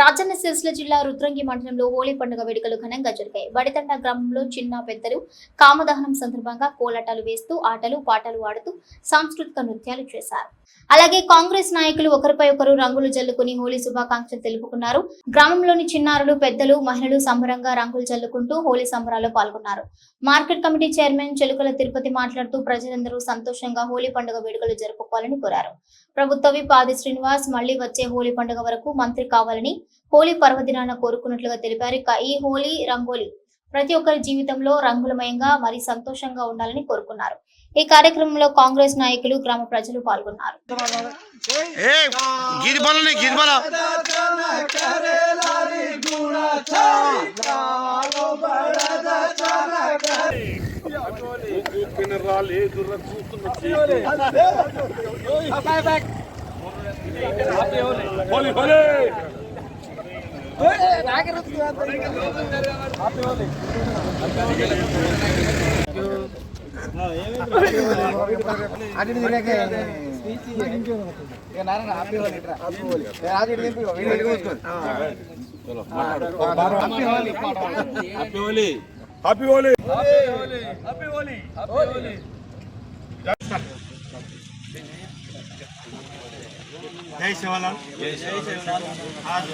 రాజన్న సిరిసిల్ల జిల్లా రుద్రంగి మండలంలో హోలీ పండుగ వేడుకలు ఘనంగా జరిగాయి. వడితండ గ్రామంలో చిన్న పెద్దలు కామదహనం సందర్భంగా కోలాటాలు వేస్తూ ఆటలు పాటలు ఆడుతూ సాంస్కృతిక నృత్యాలు చేశారు. అలాగే కాంగ్రెస్ నాయకులు ఒకరిపై ఒకరు రంగులు జల్లుకుని హోలీ శుభాకాంక్షలు తెలుపుకున్నారు. గ్రామంలోని చిన్నారులు పెద్దలు మహిళలు సంబరంగా రంగులు జల్లుకుంటూ హోలీ సంబరాల్లో పాల్గొన్నారు. Market committee chairman Chelukala Tirupati మాట్లాడుతూ ప్రజలందరూ సంతోషంగా హోలీ పండుగ వేడుకలు జరుపుకోవాలని కోరారు. ప్రభుత్వ విప్ ఆది శ్రీనివాస్ మళ్ళీ వచ్చే హోలీ పండుగ వరకు మంత్రి కావాలని హోలీ పర్వదినాన కోరుకున్నట్లుగా తెలిపారు. ఇక ఈ హోలీ రంగోలీ ప్రతి ఒక్కరి జీవితంలో రంగులమయంగా మరి సంతోషంగా ఉండాలని కోరుకున్నారు. ఈ కార్యక్రమంలో కాంగ్రెస్ నాయకులు గ్రామ ప్రజలు పాల్గొన్నారు. ए happy Holi happy Holi happy Holi જય સેવાલાલ આજ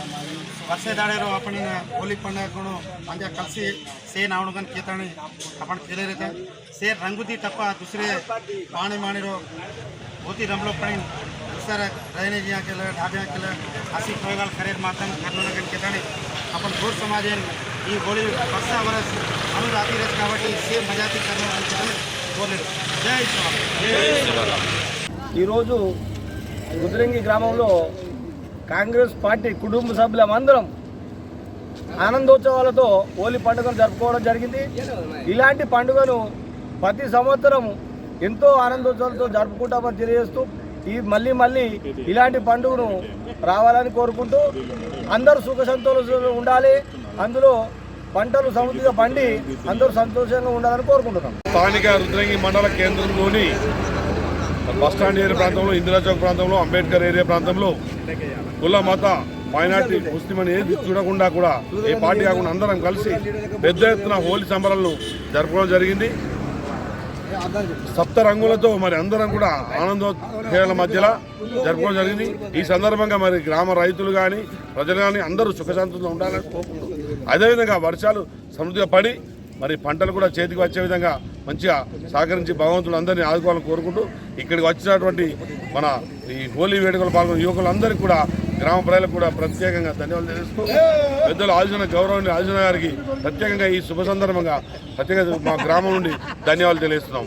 વર્ષે દાડેરો આપણને હોલી પંડગનો ಅಂಜೆ ಕಲಸಿ ಸೇ ನಾವಣು ಗನ್ ಕೇತಾಣಿ ಅಪಣ ಕೇಲೇ ರತೆ ಸೇ ರಂಗುತಿ ತಪ್ಪ ದುಸರೆ ಪಾಣಿ ಮಾಣಿರೋ ಹೋತಿ ರಮಲೋ ಪಣಿ ಸರ ರೈನೆ ಜಿಯಾ ಕೆಲ ಢಾಬ್ಯಾ ಕೆಲ ಹಸಿ ಕೋಯಗಲ್ ಖರೇರ್ ಮಾತಂಗ ಕರ್ನೂಲ ಗನ್ ಕೇತಾಣಿ ಅಪಣ ಗೋರ್ ಸಮಾಜ ಈ ಹೋಳಿ ವರ್ಷ ವರಸ್ ಅನು ರಾತಿ ರಸ್ ಕಾಬಟ್ಟಿ ಸೇ ಮಜಾತಿ ಕರ್ನೂಲ ಗನ್ ಕೇತಾಣಿ ಕೋಲೇರು ಜೈ ಸ್ವಾಮಿ ఈరోజు గుదిరంగి గ్రామంలో కాంగ్రెస్ పార్టీ కుటుంబ సభ్యులమందరం ఆనందోత్సవాలతో హోలీ పండుగను జరుపుకోవడం జరిగింది. ఇలాంటి పండుగను ప్రతి సంవత్సరం ఎంతో ఆనందోత్సవాలతో జరుపుకుంటామని తెలియజేస్తూ ఈ మళ్ళీ మళ్ళీ ఇలాంటి పండుగను రావాలని కోరుకుంటూ అందరూ సుఖ సంతోషాలు ఉండాలి. అందులో పంటలు సమృద్ధిగా పండి అందరూ సంతోషంగా ఉండాలని కోరుకుంటున్నాం. స్థానిక రుద్రంగి మండల కేంద్రంలోని బస్టాండ్ ఏరియా ప్రాంతంలో ఇందిరా చౌక్ ప్రాంతంలో అంబేద్కర్ ఏరియా ప్రాంతంలో కుల మత మైనార్టీ ముస్లిం అని ఏది చూడకుండా కూడా ఏ పార్టీ కాకుండా అందరం కలిసి పెద్ద ఎత్తున హోలీ సంబరాలను జరపడం జరిగింది. సప్త రంగులతో మరి అందరం కూడా ఆనందోత్సవాల మధ్యలో జరుపుకోవడం జరిగింది. ఈ సందర్భంగా మరి గ్రామ రైతులు కానీ ప్రజలు కానీ అందరూ సుఖశాంతంతో ఉండాలని కోరుకుంటున్నారు అదేవిధంగా వర్షాలు సమృద్ధిగా పడి మరి పంటలు కూడా చేతికి వచ్చే విధంగా మంచిగా సహకరించి భగవంతుడు అందరినీ ఆదుకోవాలని కోరుకుంటూ ఇక్కడికి వచ్చినటువంటి మన ఈ హోలీ వేడుకలు పాల్గొన్న యువకులందరికీ కూడా గ్రామ ప్రజలకు కూడా ప్రత్యేకంగా ధన్యవాదాలు తెలుస్తూ పెద్దలు ఆలోచన గౌరవాన్ని ఆలోచన గారికి ప్రత్యేకంగా ఈ శుభ సందర్భంగా ప్రత్యేకంగా మా గ్రామం నుండి ధన్యవాదాలు తెలియజేస్తున్నాం.